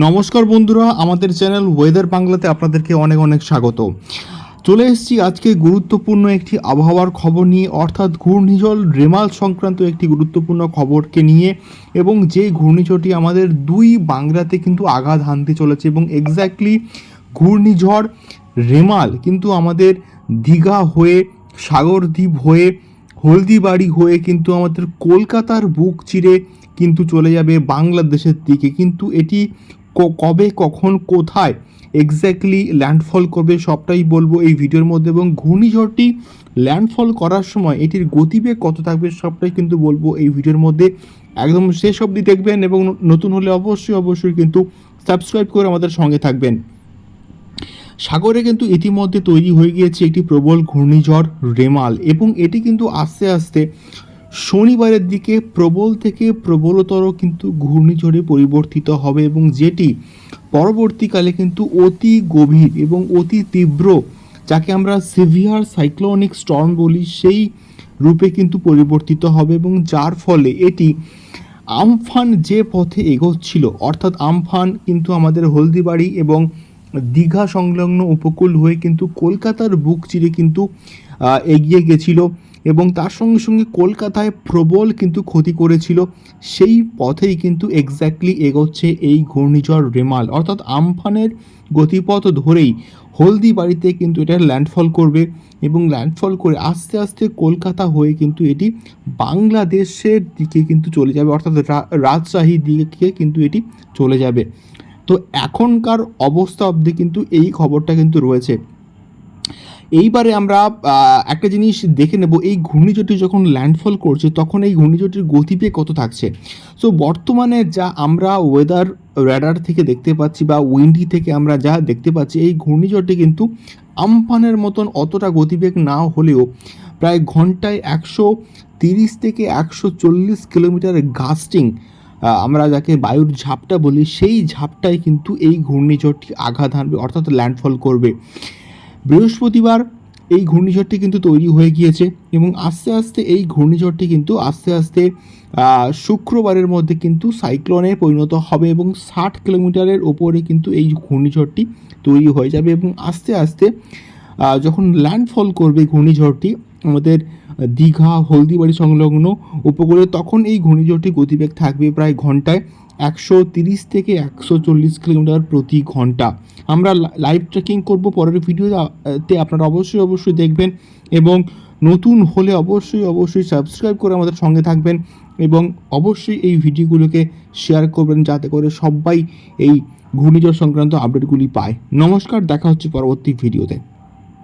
নমস্কার বন্ধুরা, আমাদের চ্যানেল ওয়েদার বাংলাতে আপনাদেরকে অনেক অনেক স্বাগত। চলে এসেছি আজকে গুরুত্বপূর্ণ একটি আবহাওয়ার খবর নিয়ে, অর্থাৎ ঘূর্ণিঝড় রেমাল সংক্রান্ত একটি গুরুত্বপূর্ণ খবরকে নিয়ে, এবং যে ঘূর্ণিঝড়টি আমাদের দুই বাংলাতে কিন্তু আঘাত হানতে চলেছে, এবং এক্স্যাক্টলি ঘূর্ণিঝড় রেমাল কিন্তু আমাদের দীঘা হয়ে, সাগরদ্বীপ হয়ে, হলদিবাড়ি হয়ে কিন্তু আমাদের কলকাতার বুক চিরে কিন্তু চলে যাবে বাংলাদেশের দিকে। কিন্তু এটি কবে, কখন, কোথায় এক্স্যাক্টলি ল্যান্ডফল করবে সবটাই বলব এই ভিডিওর মধ্যে এবং ঘূর্ণিঝড়টি ল্যান্ডফল করার সময় এটির গতিবেগ কত থাকবে সবটাই কিন্তু বলব এই ভিডিওর মধ্যে। একদম শেষ অবধি দেখবেন এবং নতুন হলে অবশ্যই অবশ্যই কিন্তু সাবস্ক্রাইব করে আমাদের সঙ্গে থাকবেন। সাগরে কিন্তু ইতিমধ্যে তৈরি হয়ে গিয়েছে একটি প্রবল ঘূর্ণিঝড় রেমাল এবং এটি কিন্তু আস্তে আস্তে শনিবারের দিকে প্রবল থেকে প্রবলতর কিন্তু ঘূর্ণিঝড়ে পরিবর্তিত হবে এবং যেটি পরবর্তীকালে কিন্তু অতি গভীর এবং অতি তীব্র, যাকে আমরা সিভিয়ার সাইক্লোনিক স্টর্ম বলি, সেই রূপে কিন্তু পরিবর্তিত হবে এবং যার ফলে এটি আমফান যে পথে এগোচ্ছিল, অর্থাৎ আমফান কিন্তু আমাদের হলদিবাড়ি এবং দীঘা সংলগ্ন উপকূল হয়ে কিন্তু কলকাতার বুক চিরে কিন্তু এগিয়ে গেছিল। এবং তার সঙ্গে সঙ্গে কলকাতায় প্রবল কিন্তু ক্ষতি করেছিল। সেই পথেই কিন্তু এক্স্যাক্টলি এগোচ্ছে এই ঘূর্ণিঝড় রেমাল। অর্থাৎ আমফানের গতিপথ ধরেই হলদিবাড়িতে কিন্তু এটা ল্যান্ডফল করবে এবং ল্যান্ডফল করে আস্তে আস্তে কলকাতা হয়ে কিন্তু এটি বাংলাদেশের দিকে কিন্তু চলে যাবে। অর্থাৎ রা- রাজশাহীর দিকে কিন্তু এটি চলে যাবে। তো এখনকার অবস্থা অবধি কিন্তু এই খবরটা কিন্তু রয়েছে। এইবারে আমরা একটা জিনিস দেখে নেব, এই ঘূর্ণিঝড়টি যখন ল্যান্ডফল করছে, তখন এই ঘূর্ণিঝড়টির গতিবেগ কত থাকছে? সো বর্তমানে যা আমরা ওয়েদার র্যাডার থেকে দেখতে পাচ্ছি বা উইন্ডি থেকে আমরা যা দেখতে পাচ্ছি, এই ঘূর্ণিঝড়টি কিন্তু আমফানের মতন অতটা গতিবেগ না হলেও প্রায় ঘন্টায় একশো তিরিশ থেকে একশো চল্লিশ কিলোমিটার গাস্টিং আমরা যাকে বায়ুর ঝাপটা বলি, সেই ঝাপটায় কিন্তু এই ঘূর্ণিঝড়টি আঘাত হানবে, অর্থাৎ ল্যান্ডফল করবে। বৃহস্পতিবার এই ঘূর্ণিঝড়টি কিন্তু তৈরি হয়ে গিয়েছে এবং আস্তে আস্তে এই ঘূর্ণিঝড়টি কিন্তু আস্তে আস্তে শুক্রবারের মধ্যে কিন্তু সাইক্লোনে পরিণত হবে এবং ষাট কিলোমিটারের ওপরে কিন্তু এই ঘূর্ণিঝড়টি তৈরি হয়ে যাবে এবং আস্তে আস্তে যখন ল্যান্ডফল করবে ঘূর্ণিঝড়টি, আমাদের দীঘা, হলদিবাড়ি সংলগ্ন উপকূলে তখন এই ঘূর্ণিঝড়টি গতিবেগ থাকবে প্রায় ঘন্টায় একশো তিরিশ থেকে একশো চল্লিশ কিলোমিটার প্রতি ঘণ্টা। আমরা লাইভ ট্রেকিং করব পরের ভিডিওতে আপনারা অবশ্যই অবশ্যই দেখবেন এবং নতুন হলে অবশ্যই অবশ্যই সাবস্ক্রাইব করে আমাদের সঙ্গে থাকবেন এবং অবশ্যই এই ভিডিওগুলোকে শেয়ার করবেন যাতে করে সবাই এই ঘূর্ণিঝড় সংক্রান্ত আপডেটগুলি পায়। নমস্কার, দেখা হচ্ছে পরবর্তী ভিডিওতে